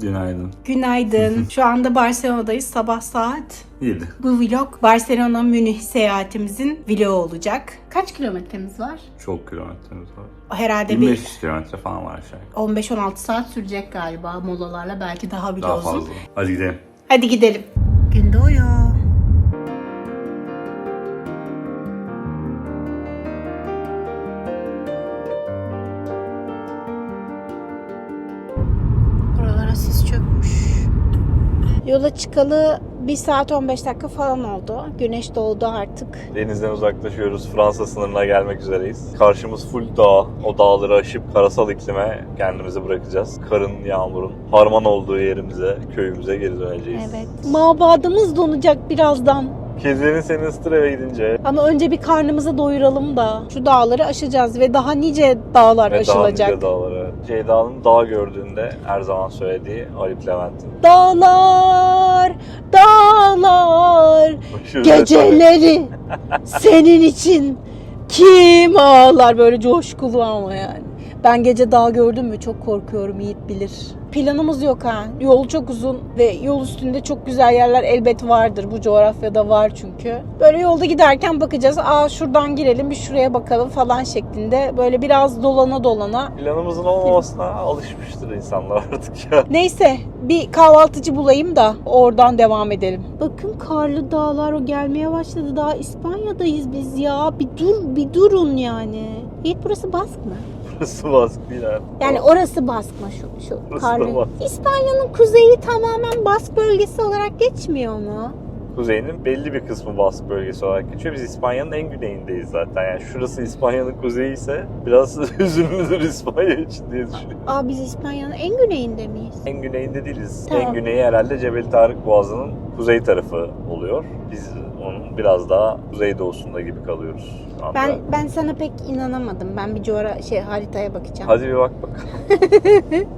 Günaydın. Günaydın. Şu anda Barcelona'dayız. Sabah saat. 7. Bu vlog Barcelona Münih seyahatimizin vlogu olacak. Kaç kilometremiz var? Çok kilometremiz var. Herhalde 1500 kilometre falan var aşağı yukarı. bir 15-16 saat sürecek galiba molalarla belki daha bile Daha uzun. fazla. Hadi gidelim. Hadi gidelim. Gün Yola çıkalı 1 saat 15 dakika falan oldu. Güneş doğdu artık. Denizden uzaklaşıyoruz. Fransa sınırına gelmek üzereyiz. Karşımız full dağ. O dağları aşıp karasal iklime kendimizi bırakacağız. Karın, yağmurun harman olduğu yerimize, köyümüze geri döneceğiz. Evet. Mabadımız donacak birazdan. Kedilerin seni ısıtır eve gidince. Ama önce bir karnımızı doyuralım da şu dağları aşacağız ve daha nice dağlar Ve aşılacak. nice dağları. Ceyda'nın dağ gördüğünde her zaman söylediği Arif Levent'in. Dağlar, dağlar, Aşırı geceleri senin için kim ağlar böyle coşkulu ama yani. Ben gece dağ gördüm mü çok korkuyorum Yiğit bilir. Planımız yok ha. Yol çok uzun ve yol üstünde çok güzel yerler elbet vardır. Bu coğrafyada var çünkü. Böyle yolda giderken bakacağız. Aa şuradan girelim bir şuraya bakalım falan şeklinde. Böyle biraz dolana dolana. Planımızın olmamasına alışmıştır insanlar artık ya. Neyse bir kahvaltıcı bulayım da oradan devam edelim. Bakın karlı dağlar o gelmeye başladı. Daha İspanya'dayız biz ya. Bir dur bir durun yani. Yiğit burası Bask mı? Burası baskı değil abi. Yani orası Bask mı şu, şu Burası karlı? Bask. İspanya'nın kuzeyi tamamen Bask bölgesi olarak geçmiyor mu? Kuzeyinin belli bir kısmı Bask bölgesi olarak geçiyor. Biz İspanya'nın en güneyindeyiz zaten. Yani şurası İspanya'nın kuzeyi ise biraz üzünlüdür İspanya için diye düşünüyorum. Aa biz İspanya'nın en güneyinde miyiz? En güneyinde değiliz. Tamam. En güneyi herhalde Cebel Tarık Boğazı'nın kuzey tarafı oluyor. Biz onun biraz daha kuzeydoğusunda gibi kalıyoruz. Ben ben sana pek inanamadım. Ben bir coğra şey haritaya bakacağım. Hadi bir bak bakalım.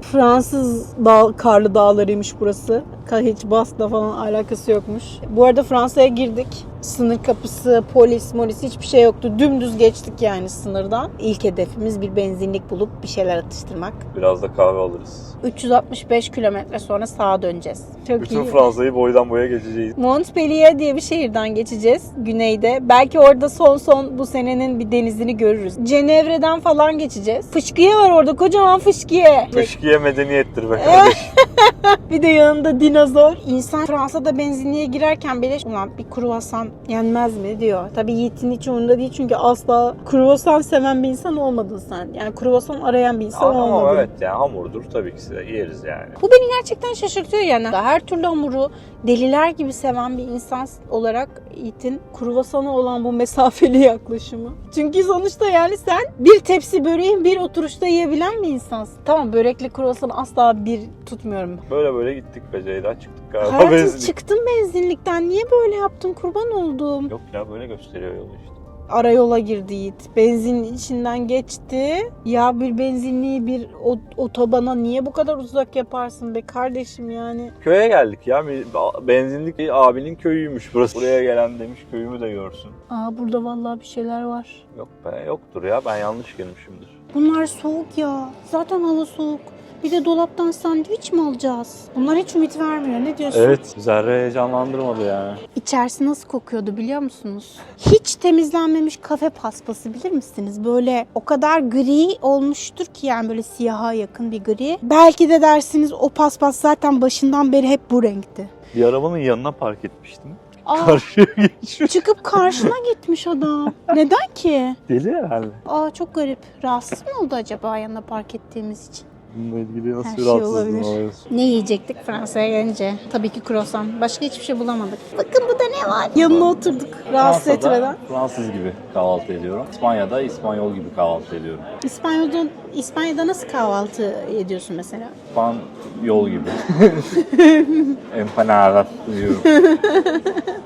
Fransız dağ, karlı dağlarıymış burası. Hiç Bask'la falan alakası yokmuş. Bu arada Fransa'ya girdik. Sınır kapısı, polis, molis hiçbir şey yoktu. Dümdüz geçtik yani sınırdan. İlk hedefimiz bir benzinlik bulup bir şeyler atıştırmak. Biraz da kahve alırız. 365 kilometre sonra sağa döneceğiz. Çok Bütün iyi. Fransa'yı boydan boya geçeceğiz. Montpellier diye bir şehirden geçeceğiz güneyde. Belki orada son son bu senenin bir denizini görürüz. Cenevre'den falan geçeceğiz. Fışkiye var orada kocaman fışkiye. Fışkiye medeniyettir be kardeş. Bir de yanında dinozor. İnsan Fransa'da benzinliğe girerken bile ulan bir kruvasan yenmez mi diyor. Tabii Yiğit'in hiç umurunda değil çünkü asla kruvasan seven bir insan olmadın sen. Yani kruvasan arayan bir insan Ama olmadın. evet yani hamurdur tabii ki size yeriz yani. Bu beni gerçekten şaşırtıyor yani. Her türlü hamuru deliler gibi seven bir insan olarak Yiğit'in kruvasana olan bu mesafeli yaklaşımı. Çünkü sonuçta yani sen bir tepsi böreğin bir oturuşta yiyebilen bir insansın. Tamam börekle kruvasanı asla bir tutmuyorum. Böyle böyle gittik be Ceyda çıktık galiba Hayatım benzinlik. çıktım benzinlikten. Niye böyle yaptın? Kurban oldum. Yok ya böyle gösteriyor yolu işte. Arayola girdi Yiğit. Benzin içinden geçti. Ya bir benzinliği bir o- otobana niye bu kadar uzak yaparsın be kardeşim yani? Köye geldik ya. Bir Benzinlik bir abinin köyüymüş burası. Buraya gelen demiş köyümü de görsün. Aa burada vallahi bir şeyler var. Yok be yoktur ya ben yanlış gelmişimdir. Bunlar soğuk ya. Zaten hava soğuk. Bir de dolaptan sandviç mi alacağız? Bunlar hiç ümit vermiyor. Ne diyorsun? Evet zerre heyecanlandırmadı yani. İçerisi nasıl kokuyordu biliyor musunuz? Hiç temizlenmemiş kafe paspası bilir misiniz? Böyle o kadar gri olmuştur ki yani böyle siyaha yakın bir gri. Belki de dersiniz o paspas zaten başından beri hep bu renkti. Bir arabanın yanına park etmiştim. Aa, Karşıya geçiyor. çıkıp karşına gitmiş adam. Neden ki? Deli herhalde. Aa çok garip. Rahatsız mı oldu acaba yanına park ettiğimiz için? Bununla ilgili nasıl Her bir şey rahatsızlığın olabilir. oluyorsun? Ne yiyecektik Fransa'ya gelince? Tabii ki croissant. Başka hiçbir şey bulamadık. Bakın bu da ne var? Yanına oturduk. Rahatsız Fransa'da etmeden. Fransız gibi kahvaltı ediyorum. İspanya'da İspanyol gibi kahvaltı ediyorum. İspanya'da, İspanya'da nasıl kahvaltı ediyorsun mesela? İspan yol gibi. Empanadas diyorum.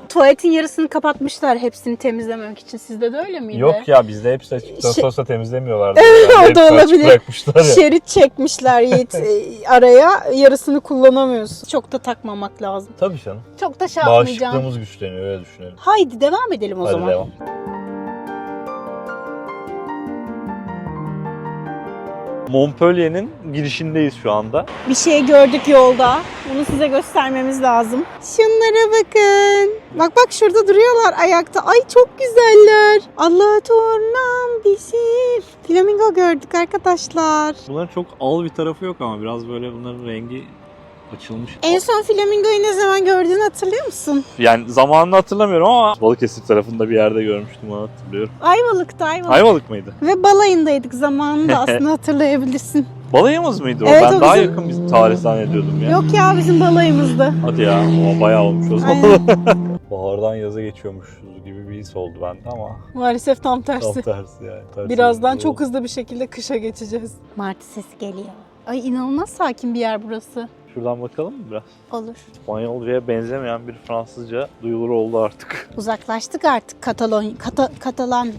Tuvaletin yarısını kapatmışlar hepsini temizlememek için. Sizde de öyle miydi? Yok ya bizde hepsi açıktan Şey- sonrasında temizlemiyorlardı. o Hepsi da olabilir. Bırakmışlar ya. Şerit çekmişler Yiğit e, araya. Yarısını kullanamıyorsun. Çok da takmamak lazım. Tabii canım. Çok da şey yapmayacağım. Bağışıklığımız güçleniyor öyle düşünelim. Haydi devam edelim o Hadi zaman. devam. Montpellier'in girişindeyiz şu anda. Bir şey gördük yolda. Bunu size göstermemiz lazım. Şunlara bakın. Bak bak şurada duruyorlar ayakta. Ay çok güzeller. Allah tornam bizim. Flamingo gördük arkadaşlar. Bunların çok al bir tarafı yok ama biraz böyle bunların rengi açılmış. En son flamingoyu ne zaman gördüğünü hatırlıyor musun? Yani zamanını hatırlamıyorum ama Balıkesir tarafında bir yerde görmüştüm onu hatırlıyorum. Ayvalık'ta Ayvalık. Ayvalık mıydı? Ve balayındaydık zamanında aslında hatırlayabilirsin. Balayımız mıydı o? Evet, ben o daha bizim- yakın bir tarih zannediyordum ya. Yok ya bizim balayımızdı. Hadi ya o bayağı olmuş o zaman. Bahardan yaza geçiyormuşuz gibi bir his oldu bende ama Maalesef tam tam tersi. tersi yani. Tersi Birazdan çok hızlı bir şekilde kışa geçeceğiz. Martı sesi geliyor. Ay inanılmaz sakin bir yer burası. Şuradan bakalım mı biraz? Olur. İspanyolcaya benzemeyen bir Fransızca duyulur oldu artık. Uzaklaştık artık Katalon Kata- Katalan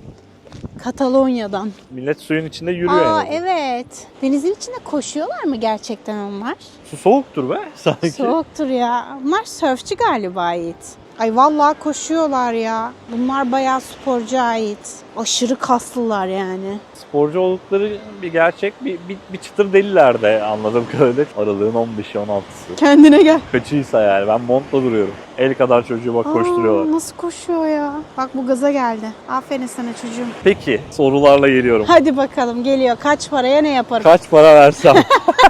Katalonya'dan. Millet suyun içinde yürüyor Aa yani. evet. Denizin içinde koşuyorlar mı gerçekten onlar? Su soğuktur be sanki. Soğuktur ya. Bunlar sörfçü galiba Yiğit. Ay vallahi koşuyorlar ya. Bunlar bayağı sporcu ait. Aşırı kaslılar yani. Sporcu oldukları bir gerçek. Bir, bir, bir çıtır deliler de anladığım kadarıyla. Aralığın 15'i 16'sı. Kendine gel. Kaçıysa yani ben montla duruyorum. El kadar çocuğu bak koşturuyorlar. Aa, nasıl koşuyor ya? Bak bu gaza geldi. Aferin sana çocuğum. Peki sorularla geliyorum. Hadi bakalım geliyor. Kaç paraya ne yaparım? Kaç para versem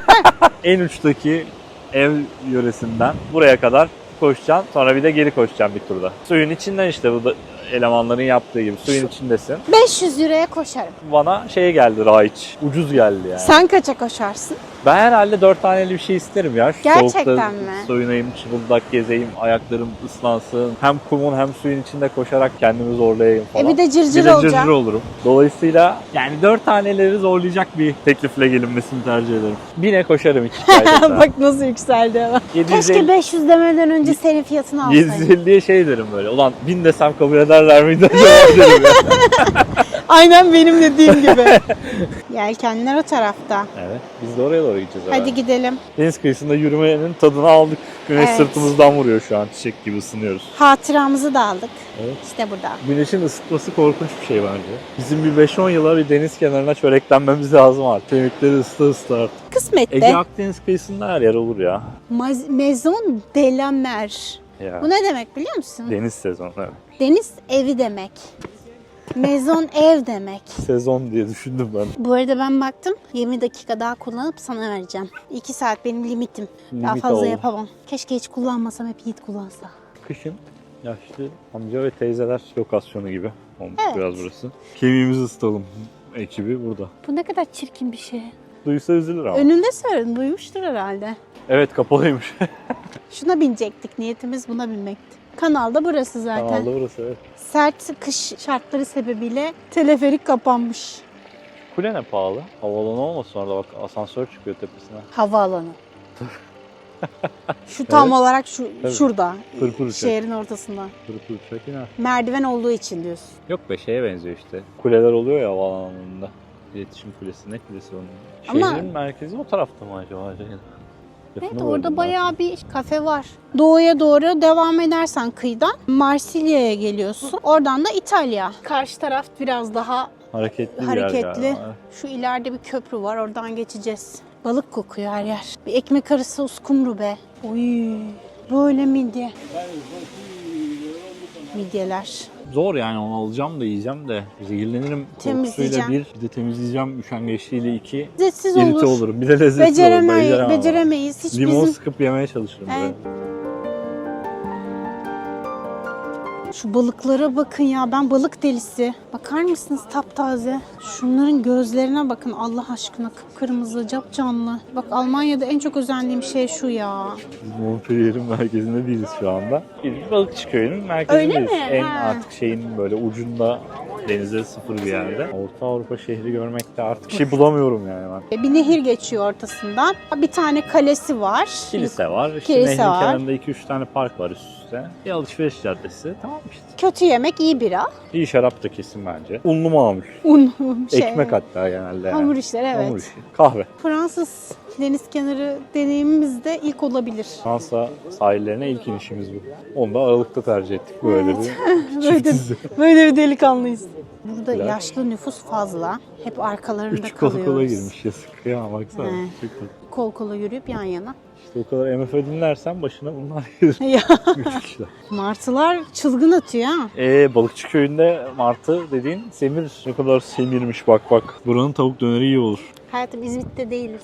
en uçtaki ev yöresinden buraya kadar koşacaksın. Sonra bir de geri koşacaksın bir turda. Suyun içinden işte bu da elemanların yaptığı gibi suyun içindesin. 500 liraya koşarım. Bana şey geldi Raiç. Ucuz geldi yani. Sen kaça koşarsın? Ben herhalde dört taneli bir şey isterim ya. Şu Gerçekten soğukta mi? soyunayım, çıplak gezeyim, ayaklarım ıslansın. Hem kumun hem suyun içinde koşarak kendimi zorlayayım falan. E bir de cırcır Bir de cırcır olurum. Dolayısıyla yani dört taneleri zorlayacak bir teklifle gelinmesini tercih ederim. Bine koşarım hiç. Bak nasıl yükseldi. 750 Keşke 500 demeden önce senin fiyatını alsaydım. 750'ye şey derim böyle. Ulan bin desem kabul ederler miydi derim ya. Aynen benim dediğim gibi. Yelkenler o tarafta. Evet. Biz de oraya doğru gideceğiz herhalde. Hadi gidelim. Deniz kıyısında yürümenin tadını aldık. Güneş Evet. sırtımızdan vuruyor şu an. Çiçek gibi ısınıyoruz. Hatıramızı da aldık. Evet. İşte burada. Güneşin ısıtması korkunç bir şey bence. Bizim bir 5-10 yıla bir deniz kenarına çöreklenmemiz lazım artık. Kemikleri ısıta ısıta artık. Kısmette Ege Akdeniz kıyısında her yer olur ya. Maz- Maison de la Mer. ya. Bu ne demek biliyor musun? Deniz sezonu. evet. Deniz evi demek. Maison ev demek. Sezon diye düşündüm ben. Bu arada ben baktım 20 dakika daha kullanıp sana vereceğim. 2 saat benim limitim. Daha Limit fazla oldu. yapamam. Keşke hiç kullanmasam hep Yiğit kullansa. Kışın yaşlı amca ve teyzeler lokasyonu gibi olmuş Evet. biraz burası. Kemiğimizi ısıtalım ekibi burada. Bu ne kadar çirkin bir şey. Duysa üzülür ama. Önünde söyledim duymuştur herhalde. Evet kapalıymış. Şuna binecektik niyetimiz buna binmekti. Kanalda burası zaten. Kanalda burası evet. Sert kış şartları sebebiyle teleferik kapanmış. Kule ne pahalı? Havalanı olmasın orada bak asansör çıkıyor tepesine. Havaalanı. Şu tam Evet. olarak şu Tabii. şurada. Pırpır uçak. Şehrin ortasında. Pırpır uçak iner. Merdiven olduğu için diyorsun. Yok be şeye benziyor işte. Kuleler oluyor ya havaalanında. İletişim kulesi ne kulesi onun? Ama- Şehrin merkezi o tarafta mı acaba? Evet orada bayağı bir kafe var. Doğuya doğru devam edersen kıyıdan Marsilya'ya geliyorsun. Oradan da İtalya. Karşı taraf biraz daha. Hareketli bir yer hareketli. galiba. Şu ileride bir köprü var oradan geçeceğiz. Balık kokuyor her yer. Bir ekmek arası uskumru be. Oy böyle midye. Midyeler. Zor yani onu alacağım da yiyeceğim de. Zehirlenirim korkusuyla Temizleyeceğim. bir, bir de temizleyeceğim üşengeçliğiyle iki. Lezzetsiz olur. olurum. Bir de lezzetli olur. Beceremey- ama. beceremeyiz. Hiç Limon bizim sıkıp yemeye çalışırım Evet. böyle. Şu balıklara bakın ya ben balık delisi. Bakar mısınız taptaze? Şunların gözlerine bakın Allah aşkına kıpkırmızı cap canlı. Bak Almanya'da en çok özendiğim şey şu ya. Biz Montpellier'in merkezinde değiliz şu anda. Bir balıkçı köyünün merkezindeyiz. Öyle mi? En Ha. artık şeyin böyle ucunda denize sıfır bir yerde. Orta Avrupa şehri görmekte artık şey bulamıyorum yani ben. Bir nehir geçiyor ortasından. Bir tane kalesi var. Kilise var. İşte Kilise nehrin var. kenarında 2-3 tane park var üst üste. Bir alışveriş caddesi. Tamam işte. Kötü yemek iyi bira. İyi şarap da kesin bence. Unlu mamuş. Un şey. Ekmek hatta genelde yani. Hamur işleri evet. Hamur işi. Kahve. Fransız deniz kenarı deneyimimiz de ilk olabilir. Fransa sahillerine ilk inişimiz bu. Onu da Aralık'ta tercih ettik böyle bir Böyle, böyle bir delikanlıyız. Burada Güzel. yaşlı nüfus fazla. Hep arkalarında Üç kola kalıyoruz. kola girmiş yazık. Kıyamam baksana. Tatlı. Kol kola yürüyüp yan yana. İşte o kadar MF dinlersen başına bunlar gelir. Martılar çılgın atıyor ha. Ee, balıkçı köyünde martı dediğin semir. Ne kadar semirmiş bak bak. Buranın tavuk döneri iyi olur. Hayatım İzmit'te değiliz.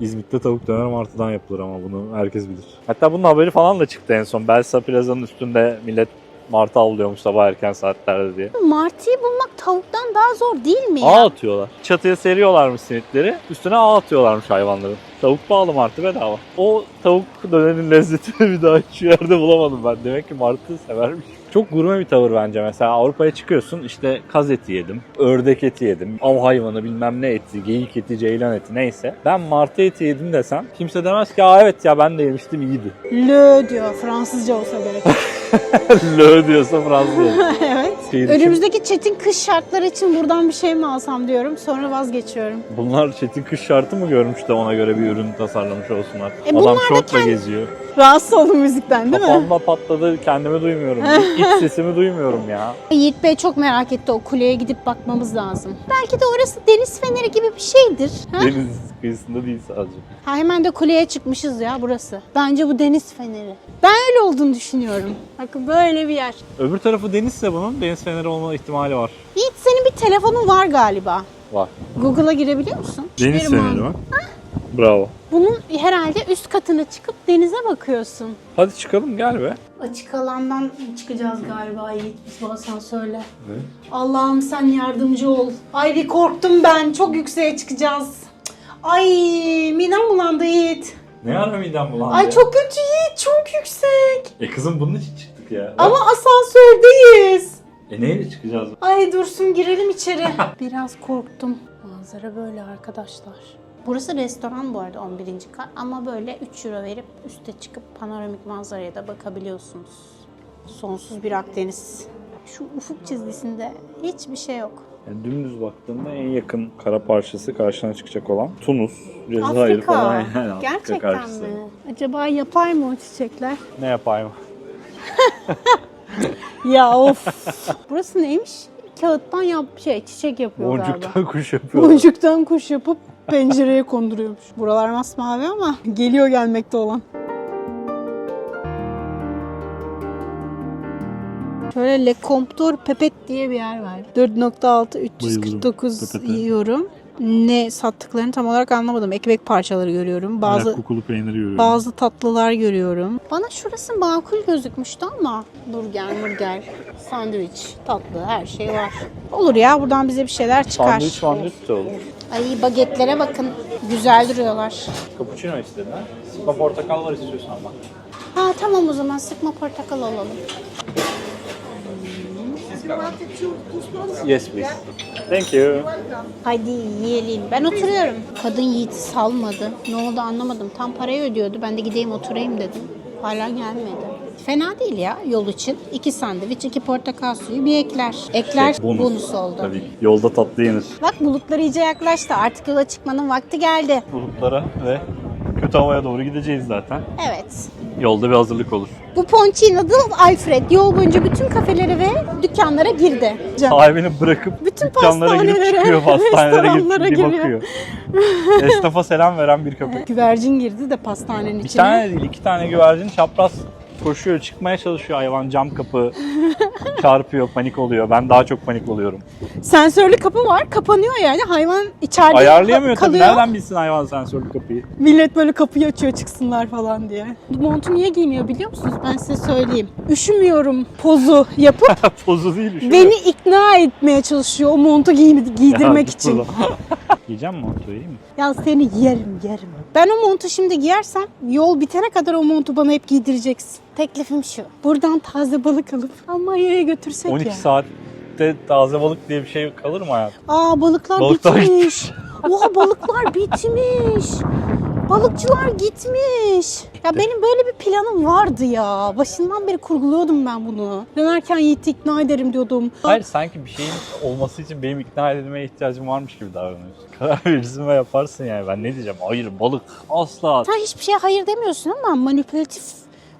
İzmit'te tavuk döner martıdan yapılır ama bunu herkes bilir. Hatta bunun haberi falan da çıktı en son. Belsa Plaza'nın üstünde millet martı avlıyormuş sabah erken saatlerde diye. Martıyı bulmak tavuktan daha zor değil mi ya? Ağ atıyorlar. Çatıya seriyorlarmış simitleri. Üstüne ağ atıyorlarmış hayvanların. Tavuk pahalı martı bedava. O tavuk dönerin lezzetini bir daha hiçbir yerde bulamadım ben. Demek ki martı severmiş. Çok gurme bir tavır bence. Mesela Avrupa'ya çıkıyorsun işte kaz eti yedim, ördek eti yedim, av hayvanı bilmem ne eti, geyik eti, ceylan eti neyse. Ben martı eti yedim desem kimse demez ki Aa, evet ya ben de yemiştim iyiydi. Lö diyor Fransızca olsa gerek. Lö diyorsa Fransızca. evet. Şehir için- Önümüzdeki çetin kış şartları için buradan bir şey mi alsam diyorum. Sonra vazgeçiyorum. Bunlar çetin kış şartı mı görmüş de ona göre bir ürün tasarlamış olsunlar. E bunlar Adam da şortla kendi- geziyor. Rahatsız oldum müzikten değil mi? Kafamda patladı kendimi duymuyorum. İç sesimi duymuyorum ya. Yiğit Bey çok merak etti o kuleye gidip bakmamız lazım. Belki de orası deniz feneri gibi bir şeydir. Ha? Deniz kıyısında değil sadece. Ha, hemen de kuleye çıkmışız ya burası. Bence bu deniz feneri. Ben öyle olduğunu düşünüyorum. Bakın böyle bir yer. Öbür tarafı denizse bunun deniz feneri olma ihtimali var. Yiğit senin bir telefonun var galiba. Var. Google'a girebiliyor musun? Deniz feneri var. mi? Bravo. Bunun herhalde üst katına çıkıp denize bakıyorsun. Hadi çıkalım gel be. Açık alandan çıkacağız galiba Yiğit biz bu asansörle. Allah'ım sen yardımcı ol. Ay bir korktum ben. Çok yükseğe çıkacağız. Cık. Ay midem bulandı Yiğit. Ne ara midem bulandı Ay çok kötü Yiğit. Çok yüksek. E kızım bunun için ya. Ama asansördeyiz. E neyle çıkacağız? Ay dursun girelim içeri. Biraz korktum. Manzara böyle arkadaşlar. Burası restoran bu arada 11. kat ama böyle 3 euro verip üste çıkıp panoramik manzaraya da bakabiliyorsunuz. Sonsuz bir Akdeniz. Şu ufuk çizgisinde hiçbir şey yok. Yani dümdüz baktığında en yakın kara parçası karşına çıkacak olan Tunus, Cezayir Afrika. falan. Yani Afrika Gerçekten karşısı. mi? Acaba yapay mı o çiçekler? Ne yapayım? Ya of. Burası neymiş? Kağıttan yap şey çiçek yapıyor galiba. Boncuktan kuş yapıyorlar. Boncuktan kuş yapıp pencereye konduruyormuş. Buralar masmavi ama geliyor gelmekte olan. Şöyle Le Comptoir Pepet diye bir yer var. 4.6 349 Pepete. yiyorum. Ne sattıklarını tam olarak anlamadım. Ekmek parçaları görüyorum. Bazı Ayak kokulu peyniri görüyorum. bazı tatlılar görüyorum. Bana şurası makul gözükmüştü ama burger, burger, sandviç, tatlı her şey var. Olur ya buradan bize bir şeyler çıkar. Sandviç sandviç de olur. Ay bagetlere bakın. Güzel duruyorlar. Cappuccino istedin ha? Sıkma portakal var istiyorsan bak. Ha tamam o zaman sıkma portakal alalım. Yes please. Thank you. Hadi yiyelim. Ben oturuyorum. Kadın Yiğit'i salmadı. Ne oldu anlamadım. Tam parayı ödüyordu. Ben de gideyim oturayım dedim. Hala gelmedi. Fena değil ya yol için. İki sandviç, iki portakal suyu, bir ekler. Ekler Şey, bonus. bonus oldu. Tabii yolda tatlı yenir. Bak bulutlar iyice yaklaştı. Artık yola çıkmanın vakti geldi. Bulutlara ve kötü havaya doğru gideceğiz zaten. Evet. Yolda bir hazırlık olur. Bu ponçiğin adı Alfred. Yol boyunca bütün kafelere ve dükkanlara girdi. Sahibini bırakıp Bütün dükkanlara girip çıkıyor, pastanelere girip bir bakıyor. Esnafa selam veren bir köpek. Güvercin girdi de pastanenin Bir içine. tane değil, iki tane güvercin çapraz koşuyor, çıkmaya çalışıyor hayvan. Cam kapı çarpıyor, panik oluyor. Ben daha çok panik oluyorum. Sensörlü kapı var. Kapanıyor yani. Hayvan içeride Ayarlayamıyor tabii. kalıyor. Nereden bilsin hayvan sensörlü kapıyı? Millet böyle kapıyı açıyor çıksınlar falan diye. Montu niye giymiyor biliyor musunuz? Ben size söyleyeyim. Üşümüyorum pozu yapıp Pozu değil. şu. beni ikna etmeye çalışıyor o montu giy- giydirmek için. burada. Yiyeceğim mi montu vereyim mi? Ya seni yerim yerim. Ben o montu şimdi giyersem yol bitene kadar o montu bana hep giydireceksin. Teklifim şu. Buradan taze balık alıp Almanya'ya götürsek 12 ya. saatte taze balık diye bir şey kalır mı hayat? Aa balıklar Balıklar bitmiş. Oha balıklar bitmiş. Balıkçılar gitmiş. Ya benim böyle bir planım vardı ya. Başından beri kurguluyordum ben bunu. Dönerken Yiğit'i ikna ederim diyordum. Hayır sanki bir şeyin olması için benim ikna edilmeye ihtiyacım varmış gibi davranıyorsun. Karar verirsin ve yaparsın yani. Ben ne diyeceğim? Hayır balık asla. Sen hiçbir şeye hayır demiyorsun ama manipülatif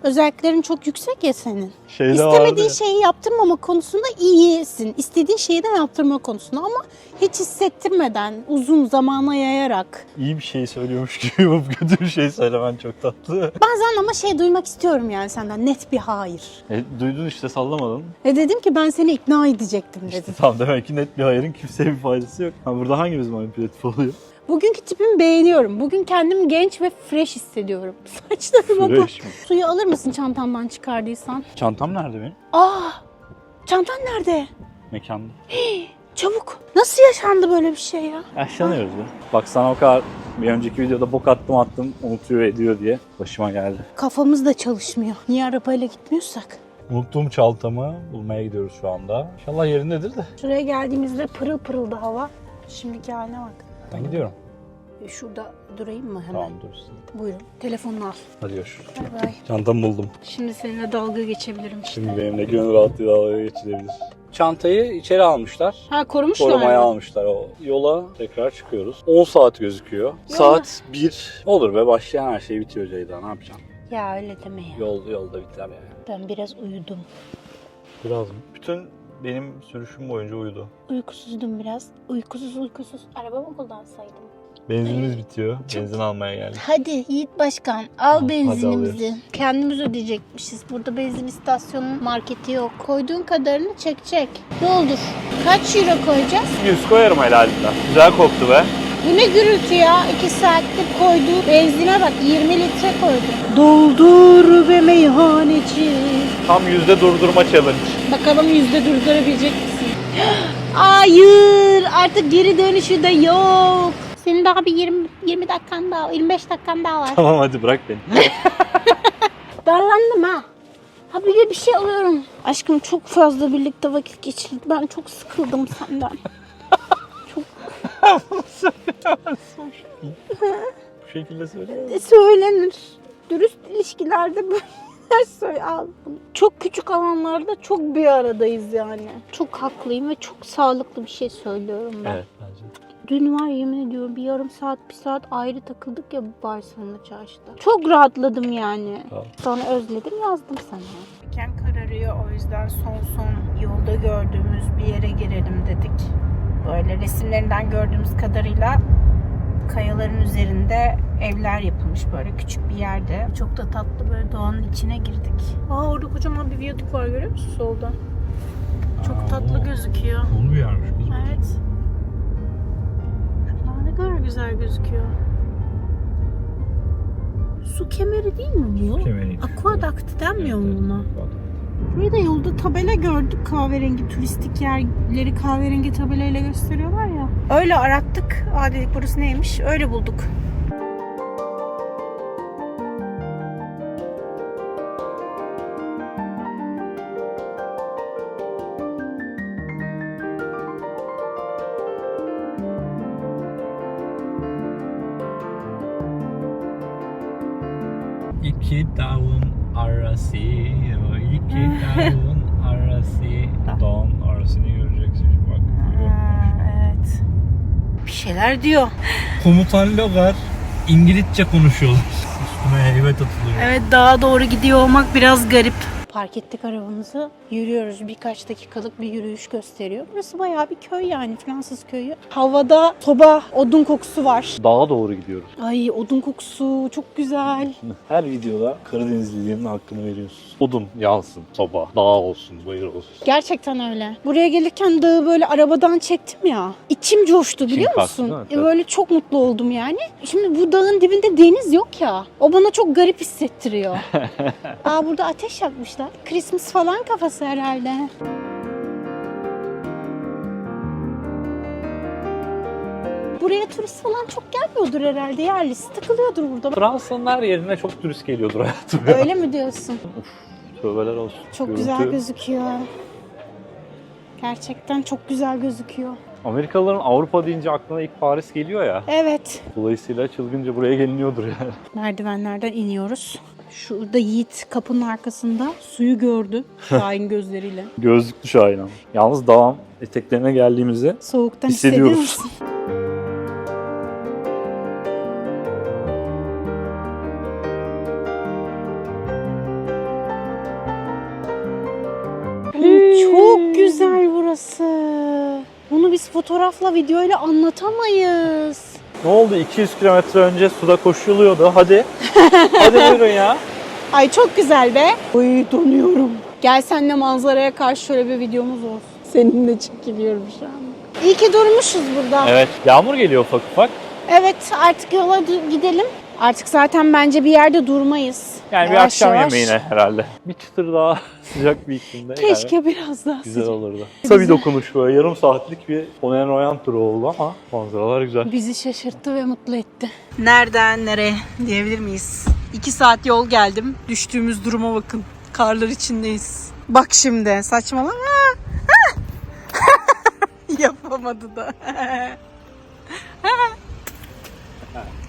özelliklerin çok yüksek ya senin. Şeyde vardı İstemediğin ya. şeyi yaptırmama konusunda iyisin. İstediğin şeyi de yaptırma konusunda ama hiç hissettirmeden, uzun zamana yayarak. İyi bir şey söylüyormuş gibi yapıp kötü bir şey söylemen çok tatlı. Bazen ama şey duymak istiyorum yani senden net bir hayır. E, duydun işte sallamadın. Ve dedim ki ben seni ikna edecektim İşte dedim. tamam demek ki net bir hayırın kimseye bir faydası yok. Ha, burada hangimiz manipülatif oluyor? Bugünkü tipimi beğeniyorum. Bugün kendimi genç ve fresh hissediyorum. Saçlarıma bak. Fresh mi? Suyu alır mısın çantamdan çıkardıysan? Çantam nerede benim? Aa! Çantan nerede? Mekanda. Çabuk. Nasıl yaşandı böyle bir şey ya? Yaşlanıyoruz ya. Bak sana o kadar bir önceki videoda bok attım attım unutuyor ediyor diye başıma geldi. Kafamız da çalışmıyor. Niye arabayla gitmiyorsak? Unuttuğum çantamı bulmaya gidiyoruz şu anda. İnşallah yerindedir de. Şuraya geldiğimizde pırıl pırıldı hava. Şimdiki haline bak. Ben gidiyorum. Şurada durayım mı hemen? Tamam dursun. Buyurun. Telefonunu al. Hadi görüşürüz. Bay bay. Çantamı buldum. Şimdi seninle dalga geçebilirim işte. Şimdi benimle gönül rahatlığıyla dalga geçilebilir. Çantayı içeri almışlar. Ha korumuşlar Korumaya mı? almışlar o. Yola tekrar çıkıyoruz. 10 saat gözüküyor. Saat 1. Olur be başlayan her şey bitiyor Ceyda ne yapacaksın? Ya öyle deme ya. Yol yolda biter yani. Ben biraz uyudum. Biraz mı? Bütün benim sürüşüm boyunca uyudu. Uykusuzdum biraz. Uykusuz uykusuz. Araba mı kullansaydım? Benzinimiz bitiyor. Benzin almaya geldik. Hadi Yiğit Başkan al Hadi benzinimizi. alıyoruz. Kendimiz ödeyecekmişiz. Burada benzin istasyonunun marketi yok. Koyduğun kadarını çekecek. Doldur. Kaç euro koyacağız? 100 koyarım helalinden. Güzel koktu be. Bu ne gürültü ya? 2 saattir koyduğu benzine bak 20 litre koydu. Doldur be meyhaneci. Tam yüzde durdurma challenge. Bakalım yüzde durdurabilecek misin? Hayır artık geri dönüşü de yok. Senin daha bir 20, 20 dakikan daha 25 dakikan daha var. Tamam hadi bırak beni. Darlandım ha. Ha bir de bir şey alıyorum. Aşkım çok fazla birlikte vakit geçirdik. Ben çok sıkıldım senden. çok Bu şekilde söyle. söylenir. Dürüst ilişkilerde böyle söyle al bunu. Çok küçük alanlarda çok bir aradayız yani. Çok haklıyım ve çok sağlıklı bir şey söylüyorum ben. Evet. Dün var yemin ediyorum bir yarım saat bir saat ayrı takıldık ya Barcelona çarşıda. Çok rahatladım yani. Tamam. Sonra özledim yazdım sana. Ken kararıyor o yüzden son son yolda gördüğümüz bir yere girelim dedik. Böyle resimlerinden gördüğümüz kadarıyla kayaların üzerinde evler yapılmış böyle küçük bir yerde. Çok da tatlı böyle doğanın içine girdik. Aa orada kocaman bir viyadük var görüyor musun solda? Çok Aa, tatlı o- gözüküyor. Cool bir yermiş kız. bu. Evet. Ne kadar güzel gözüküyor. Su kemeri değil mi bu? Kemeriydi. Aqueduct denmiyor mu Evet, buna? evet. Burada yolda tabela gördük kahverengi turistik yerleri kahverengi tabelayla gösteriyorlar ya. Öyle arattık. Aa dedik burası neymiş? Öyle bulduk. Şeyler diyor. Komutan Logar İngilizce konuşuyorlar. Üstüme heybet atılıyor. Evet dağa doğru gidiyor olmak biraz garip. Park ettik arabamızı. Yürüyoruz. Birkaç dakikalık bir yürüyüş gösteriyor. Burası bayağı bir köy yani Fransız köyü. Havada soba, odun kokusu var. Dağa doğru gidiyoruz. Ay odun kokusu çok güzel. Her videoda Karadenizliliğinin hakkını veriyorsun. Odun yansın, soba, dağ olsun, bayır olsun. Gerçekten öyle. Buraya gelirken dağı böyle arabadan çektim ya. İçim coştu biliyor kalktı musun? değil mi? E, Böyle çok mutlu oldum yani. Şimdi bu dağın dibinde deniz yok ya. O bana çok garip hissettiriyor. Aa burada ateş yakmışlar. Christmas falan kafası herhalde. Buraya turist falan çok gelmiyordur herhalde. Yerlisi takılıyordur burada. Fransa'nın her yerine çok turist geliyordur hayatım. Öyle mi diyorsun? Tövbeler olsun. Çok Görüntü- güzel gözüküyor. Gerçekten çok güzel gözüküyor. Amerikalıların Avrupa deyince aklına ilk Paris geliyor ya. Evet. Dolayısıyla çılgınca buraya geliniyordur yani. Merdivenlerden iniyoruz. Şurada Yiğit kapının arkasında suyu gördü. Şahin gözleriyle. Gözlüklü Şahin ama. Yalnız dağın eteklerine geldiğimizde Soğuktan hissediyor Hissediyoruz. musun? Çok güzel burası. Bunu biz fotoğrafla, videoyla anlatamayız. Ne oldu 200 kilometre önce suda koşuluyordu. Hadi. Hadi buyurun ya. Ay çok güzel be. Oy donuyorum. Gel senle manzaraya karşı şöyle bir videomuz olsun. Seninle çekiliyorum şu an. İyi ki durmuşuz burada. Evet yağmur geliyor ufak ufak. Evet artık yola gidelim. Artık zaten bence bir yerde durmayız. Yani bir Yavaş akşam yavaş. yemeğine herhalde. Bir çıtır daha sıcak bir iklimde. Keşke yani biraz daha güzel sıcak. olurdu. Kısa bir dokunuş böyle yarım saatlik bir Onen Royan turu oldu ama manzaralar güzel. Bizi şaşırttı ve mutlu etti. Nereden nereye diyebilir miyiz? İki saat yol geldim. Düştüğümüz duruma bakın. Karlar içindeyiz. Bak şimdi saçmalama. Yapamadı da.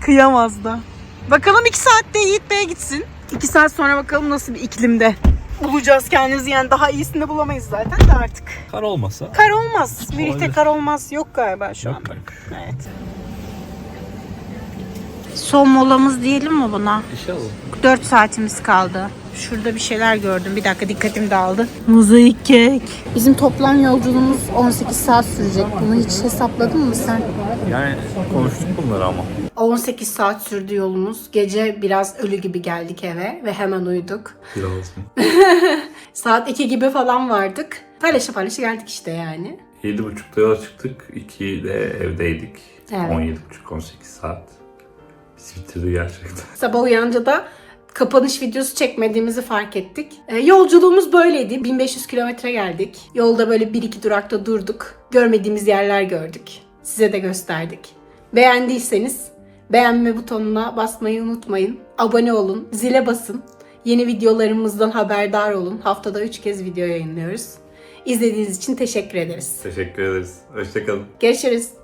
Kıyamaz da. Bakalım iki saatte Yiğit Bey'e gitsin. İki saat sonra bakalım nasıl bir iklimde bulacağız kendimizi. Yani daha iyisini bulamayız zaten de artık. Kar olmasa Kar olmaz. Birlikte kar olmaz. Yok galiba şu Yok anda. Evet. Son molamız diyelim mi buna? İnşallah. 4 saatimiz kaldı. Şurada bir şeyler gördüm. Bir dakika dikkatim dağıldı. Mozaik kek. Bizim toplam yolculuğumuz 18 saat sürecek. Bunu hiç hesapladın mı sen? Yani konuştuk bunları ama. 18 saat sürdü yolumuz. Gece biraz ölü gibi geldik eve ve hemen uyuduk. Biraz mı? Saat 2 gibi falan vardık. Paylaşa paylaşa geldik işte yani. 7.30'da yola çıktık. 2'de evdeydik. Evet. 17.30-18 saat. Bitirdi gerçekten. Sabah uyanınca da kapanış videosu çekmediğimizi fark ettik. E, yolculuğumuz böyleydi. 1500 kilometre geldik. Yolda böyle bir iki durakta durduk. Görmediğimiz yerler gördük. Size de gösterdik. Beğendiyseniz beğenme butonuna basmayı unutmayın. Abone olun, zile basın. Yeni videolarımızdan haberdar olun. Haftada 3 kez video yayınlıyoruz. İzlediğiniz için teşekkür ederiz. Teşekkür ederiz. Hoşçakalın. Görüşürüz.